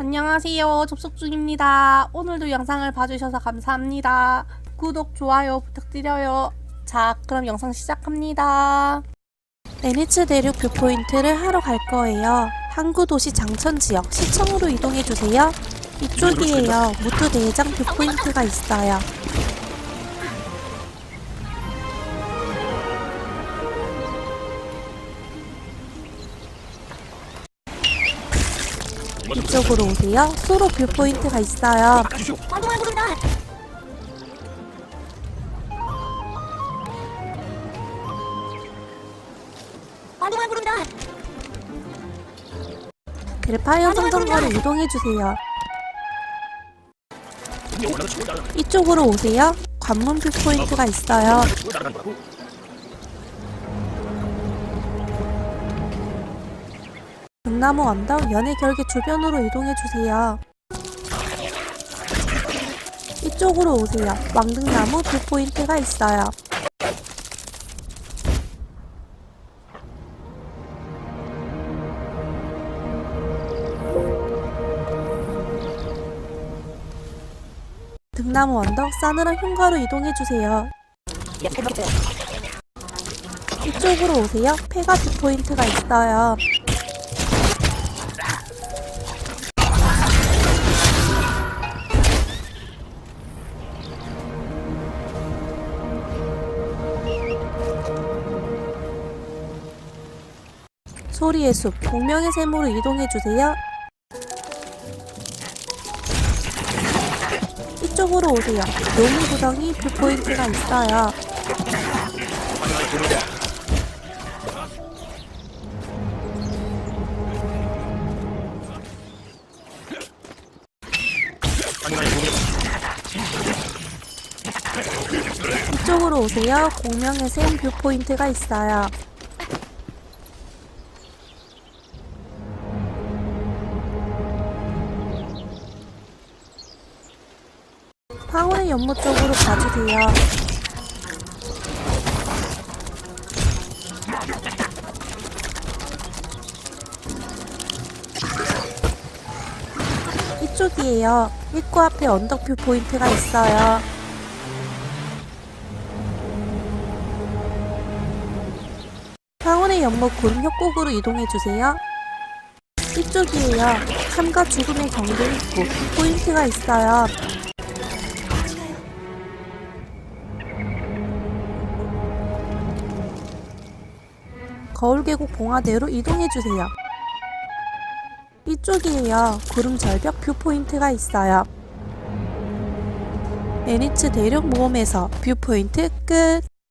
안녕하세요. 접속 중입니다. 오늘도 영상을 봐주셔서 감사합니다. 구독, 좋아요 부탁드려요. 자, 그럼 영상 시작합니다. NH 대륙 뷰포인트를 하러 갈 거예요. 항구도시 장천 지역 시청으로 이동해 주세요. 이쪽이에요. 무트 대장 뷰포인트가 있어요. 이쪽으로 오세요. 소로 뷰포인트가 있어요. 방송을 부른다. 방송을 부른다. 델파이어 성전거로 이동해 주세요. 이쪽으로 오세요. 관문 뷰포인트가 있어요. 등나무 언덕 연의 결계 주변으로 이동해 주세요. 이쪽으로 오세요. 왕등나무 뷰포인트가 있어요. 등나무 언덕 싸늘한 흉가로 이동해 주세요. 이쪽으로 오세요. 폐가 뷰포인트가 있어요. 소리의 숲, 공명의 샘으로 이동해 주세요. 이쪽으로 오세요. 노무 구덩이 뷰포인트가 있어요. 이쪽으로 오세요. 공명의 샘 뷰포인트가 있어요. 파원의 연못 쪽으로 가주세요. 이쪽이에요. 입구 앞에 언덕뷰 포인트가 있어요. 파원의 연못 구름 협곡으로 이동해주세요. 이쪽이에요. 삶과 죽음의 경계 입구 포인트가 있어요. 거울계곡 봉화대로 이동해주세요. 이쪽이에요. 구름 절벽 뷰포인트가 있어요. NH 대륙 모험에서 뷰포인트 끝!